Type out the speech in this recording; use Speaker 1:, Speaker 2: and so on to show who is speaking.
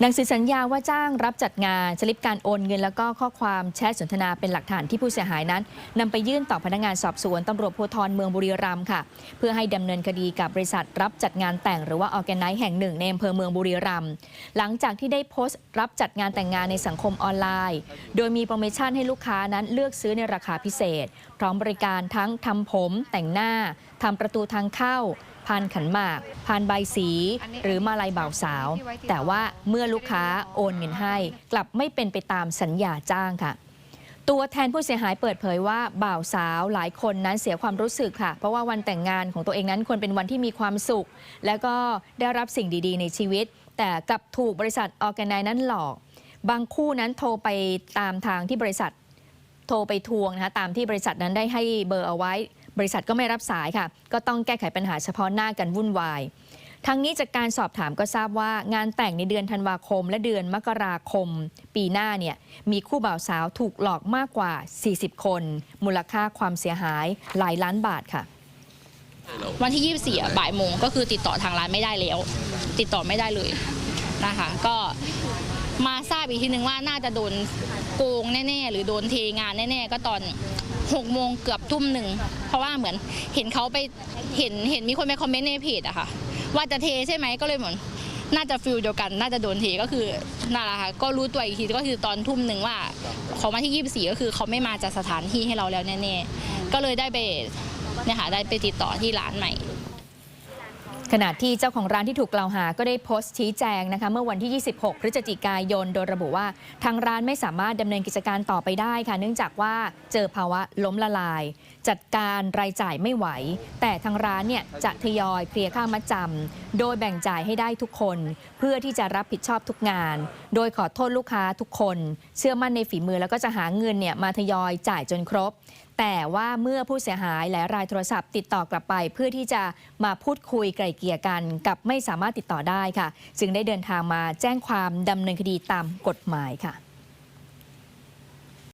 Speaker 1: หนังสือสัญญาว่าจ้างรับจัดงานสลิปการโอนเงิน แล้วก็ข้อความแชทสนทนาเป็นหลักฐานที่ผู้เสียหายนั้นนำไปยื่นต่อพนักงานสอบสวนตำรวจภูธรเมืองบุรีรัมย์ค่ะ เพื่อให้ดำเนินคดีกับบริษัทรับจัดงานแต่งหรือว่าออแกไนซ์แห่งหนึ่งในอำเภอเมืองบุรีรัมย์หลังจากที่ได้โพสต์รับจัดงานแต่งงานในสังคมออนไลน์ โดยมีโปรโมชั่นให้ลูกค้านั้นเลือกซื้อในราคาพิเศษ พร้อมบริการทั้งทำผม แต่งหน้าทำประตูทางเข้า พานขันหมาก พานใบสี หรือมาลัยบ่าวสาว แต่ว่าเมื่อลูกค้าโอนเงินให้ กลับไม่เป็นไปตามสัญญาจ้างค่ะ ตัวแทนผู้เสียหายเปิดเผยว่าบ่าวสาวหลายคนนั้นเสียความรู้สึกค่ะ เพราะว่าวันแต่งงานของตัวเองนั้นควรเป็นวันที่มีความสุข แล้วก็ได้รับสิ่งดีๆ ในชีวิต แต่กลับถูกบริษัทออแกไนนั้นหลอก บางคู่นั้นโทรไปตามทางที่บริษัทโทรไปทวงนะคะตามที่บริษัทนั้นได้ให้เบอร์เอาไว้ บริษัทก็ไม่รับสายค่ะ ก็ต้องแก้ไขปัญหาเฉพาะหน้ากันวุ่นวายทั้งนี้จากการสอบถามก็ทราบว่างานแต่งในเดือนธันวาคม และเดือนมกราคม ปีหน้าเนี่ยมีคู่บ่าวสาวถูกหลอกมากกว่า 40 คน มูลค่าความเสียหายหลายล้านบาทค่ะ
Speaker 2: วันที่ 24อ่บ่ายโมงก็คือติดต่อทางร้านไม่ได้แล้ว ติดต่อไม่ได้เลยนะคะ ก็ มาทราบอีกทีนึงว่าน่าจะโดนโกงแน่ๆ หรือโดนเทงานแน่ๆ ก็ตอน6โมงเกือบทุ่มหนึ่ง เพราะว่าเหมือนเห็นเขาไปเห็นเห็นมีคนไปคอมเมนต์ในเพจอะค่ะ ว่าจะเทใช่ไหมก็เลยเหมือนน่าจะฟิลเดียวกัน น่าจะโดนเทก็คือนั่นแหละค่ะก็รู้ตัวอีกทีก็คือตอนทุ่มหนึ่งว่าของวันที่ 24 ก็คือเขาไม่มาจัดสถานที่ให้เราแล้วแน่ๆ ก็เลยได้ไปเนี่ยค่ะได้ไปติดต่อที่ร้านใหม่
Speaker 1: ขณะที่เจ้าของร้านที่ถูกกล่าวหาก็ได้โพสต์ชี้แจงนะคะเมื่อวันที่ 26 พฤศจิกายน โดยระบุว่า ทางร้านไม่สามารถดำเนินกิจการต่อไปได้ค่ะ เนื่องจากว่าเจอภาวะล้มละลาย จัดการรายจ่ายไม่ไหว แต่ทางร้านเนี่ยจะทยอยเคลียร์ค่ามัดจำโดยแบ่งจ่ายให้ได้ทุกคน เพื่อที่จะรับผิดชอบทุกงาน โดยขอโทษลูกค้าทุกคน เชื่อมั่นในฝีมือแล้วก็จะหาเงินเนี่ยมาทยอยจ่ายจนครบ แต่ว่าเมื่อผู้เสียหายหลายรายโทรศัพท์ ติดต่อกลับไป เพื่อที่จะมาพูดคุยไกล่เกลี่ยกัน กับไม่สามารถติดต่อได้ค่ะ จึงได้เดินทางมาแจ้งความดำเนินคดีตามกฎหมายค่ะ